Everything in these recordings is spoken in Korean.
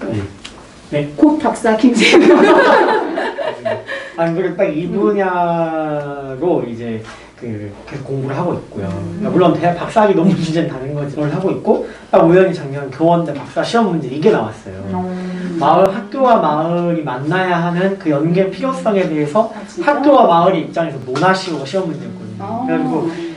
네. 네. 곧 박사. 아니 그리고 딱이 분야로 이제 그 계속 공부를 하고 있고요. 그러니까 물론 대학 박사학위 논문 주제는 다른 거를 하고 있고 딱 우연히 작년 교원대 박사 시험 문제 이게 나왔어요. 마을 학교와 마을이 만나야 하는 그 연계 필요성에 대해서 아? 학교와 마을의 입장에서 논하시오 시험 문제였거든요. 아. 그래가지고 이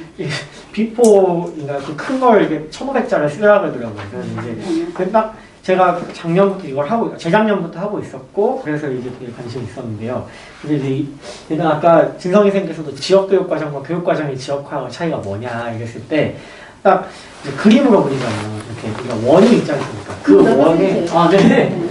비포인가 그큰 걸 이게 1,500자를 쓰라 그러더라고요. 그래서 이제 그딱 제가 작년부터 이걸 하고 재작년부터 하고 있었고 그래서 이제 되게 관심이 있었는데요. 근데 이제 이- 일단 아까 진성희 선생님께서도 지역교육과정과 교육과정의 지역화가 차이가 뭐냐 이랬을 때 딱 그림으로 그리잖아요. 이렇게 우리가 원이 있지 않습니까? 그 음, 원에. 아 네.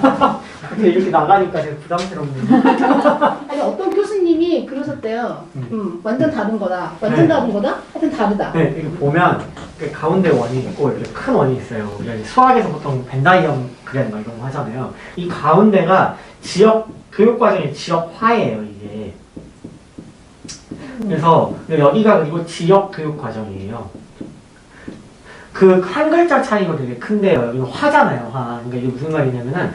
근데 이렇게 나가니까 되게 부담스럽네요. 아니 어떤 교수님이 그러셨대요. 음. 음, 완전 다른 거다. 완전 네. 다른 거다? 하여튼 다르다. 네, 이렇게 보면 그 가운데 원이 있고 이렇게 큰 원이 있어요. 우리가 이제 수학에서 보통 벤다이엄 막 이런 거 하잖아요. 이 가운데가 지역 교육 과정의 지역화예요, 이게. 그래서 여기가 그리고 지역 교육 과정이에요. 그 한 글자 차이가 되게 큰데요. 여기는 화잖아요, 화. 그러니까 이게 무슨 말이냐면은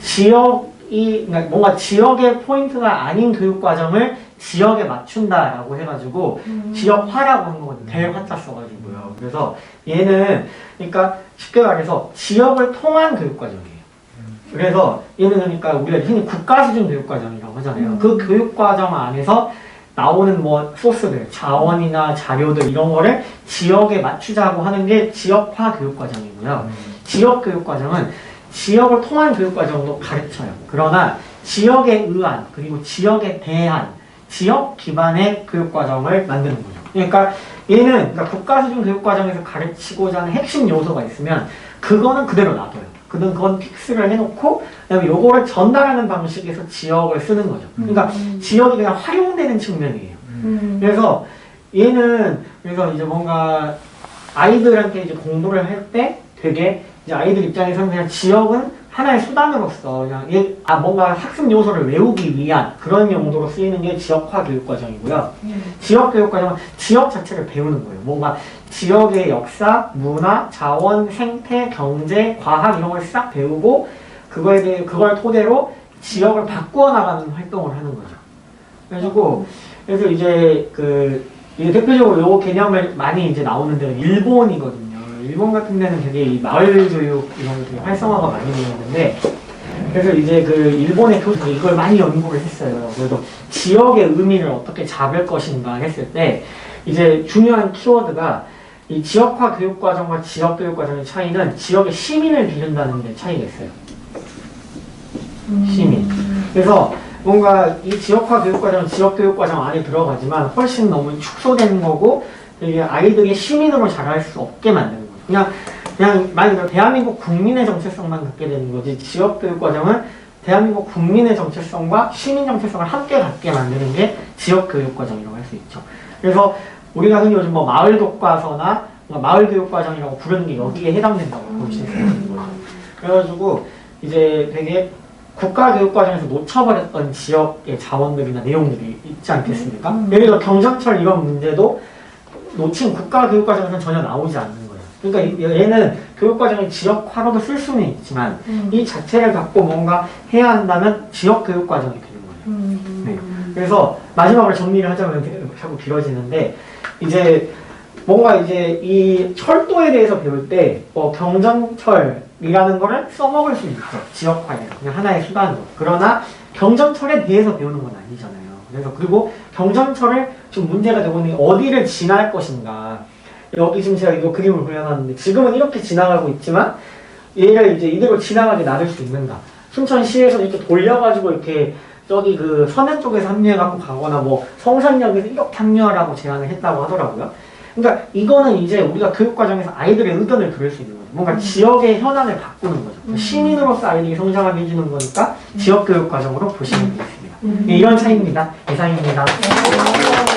지역이 그러니까 뭔가 지역의 포인트가 아닌 교육 과정을 지역에 맞춘다라고 해가지고 지역화라고 한 거거든요. 대화자 써가지고요. 그래서 얘는 그러니까 쉽게 말해서 지역을 통한 교육 과정이에요. 그래서 얘는 그러니까 우리가 흔히 국가 수준 교육 과정이라고 하잖아요. 음. 그 교육 과정 안에서 나오는 뭐 소스들, 자원이나 자료들 이런 거를 지역에 맞추자고 하는 게 지역화 교육 과정이고요. 지역 교육 과정은 지역을 통한 교육과정도 가르쳐요. 그러나 지역에 의한 그리고 지역에 대한 지역 기반의 교육과정을 만드는 거죠. 그러니까 얘는 그러니까 국가 수준 교육과정에서 가르치고자 하는 핵심 요소가 있으면 그거는 그대로 놔둬요. 그건 그건 픽스를 해놓고 그다음에 요거를 전달하는 방식에서 지역을 쓰는 거죠. 그러니까 지역이 그냥 활용되는 측면이에요. 음. 그래서 얘는 그래서 이제 뭔가 아이들한테 이제 공부를 할 때 되게 이제 아이들 입장에서는 그냥 지역은 하나의 수단으로서 그냥 얘, 아 뭔가 학습 요소를 외우기 위한 그런 용도로 쓰이는 게 지역화 교육 과정이고요. 지역 교육 과정은 지역 자체를 배우는 거예요. 뭔가 지역의 역사, 문화, 자원, 생태, 경제, 과학 이런 걸 싹 배우고 그거에 대해 그걸 토대로 지역을 바꾸어 나가는 활동을 하는 거죠. 그래가지고 그래서 이제 그 이게 대표적으로 요 개념을 많이 이제 나오는 데가 일본이거든요. 일본 같은 데는 되게 이 마을 교육 이런 게 되게 활성화가 많이 되어 있는데 그래서 이제 그 일본의 교수들이 이걸 많이 연구를 했어요. 그래서 지역의 의미를 어떻게 잡을 것인가 했을 때 이제 중요한 키워드가 이 지역화 교육 과정과 지역 교육 과정의 차이는 지역의 시민을 기른다는 데 차이가 있어요. 시민. 그래서 뭔가 이 지역화 교육 과정은 지역 교육 과정 안에 들어가지만 훨씬 너무 축소된 거고 되게 아이들이 시민으로 자랄 수 없게 만드는. 그냥 그냥 말 그대로 대한민국 국민의 정체성만 갖게 되는 거지 지역 교육 과정은 대한민국 국민의 정체성과 시민 정체성을 함께 갖게 만드는 게 지역 교육 과정이라고 할 수 있죠. 그래서 우리가 흔히 요즘 뭐 마을 교과서나 마을 교육 과정이라고 부르는 게 여기에 해당된다고 볼수 있는 거죠. 그래가지고 이제 되게 국가 교육 과정에서 놓쳐버렸던 지역의 자원들이나 내용들이 있지 않겠습니까? 음. 예를 들어 경전철 이런 문제도 놓친 국가 교육 과정에서는 전혀 나오지 않는. 그러니까 이- 얘는 교육과정의 지역화로도 쓸 수는 있지만 음. 이 자체를 갖고 뭔가 해야 한다면 지역 교육과정이 되는 거예요. 음. 네. 그래서 마지막으로 정리를 하자면 자꾸 길어지는데 이제 뭔가 이제 이 철도에 대해서 배울 때 뭐 경전철이라는 거를 써먹을 수 있죠 지역화에 그냥 하나의 수단으로 그러나 경전철에 대해서 배우는 건 아니잖아요 그래서 그리고 경전철을 좀 문제가 되고 있는 게 어디를 지날 것인가 여기 지금 제가 이거 그림을 그려놨는데 지금은 이렇게 지나가고 있지만 얘를 이제 이대로 지나가게 놔둘 수 있는가 순천시에서 이렇게 돌려가지고 이렇게 저기 그 서면 쪽에서 합류해갖고 가거나 뭐 성산역에서 이렇게 합류하라고 제안을 했다고 하더라고요. 그러니까 이거는 이제 우리가 교육 과정에서 아이들의 의견을 들을 수 있는 거죠. 뭔가 지역의 현안을 바꾸는 거죠. 음. 시민으로서 아이들이 성장하게 해주는 거니까 지역 교육 과정으로 보시면 되겠습니다. 음. 네, 이런 차이입니다. 이상입니다. 네.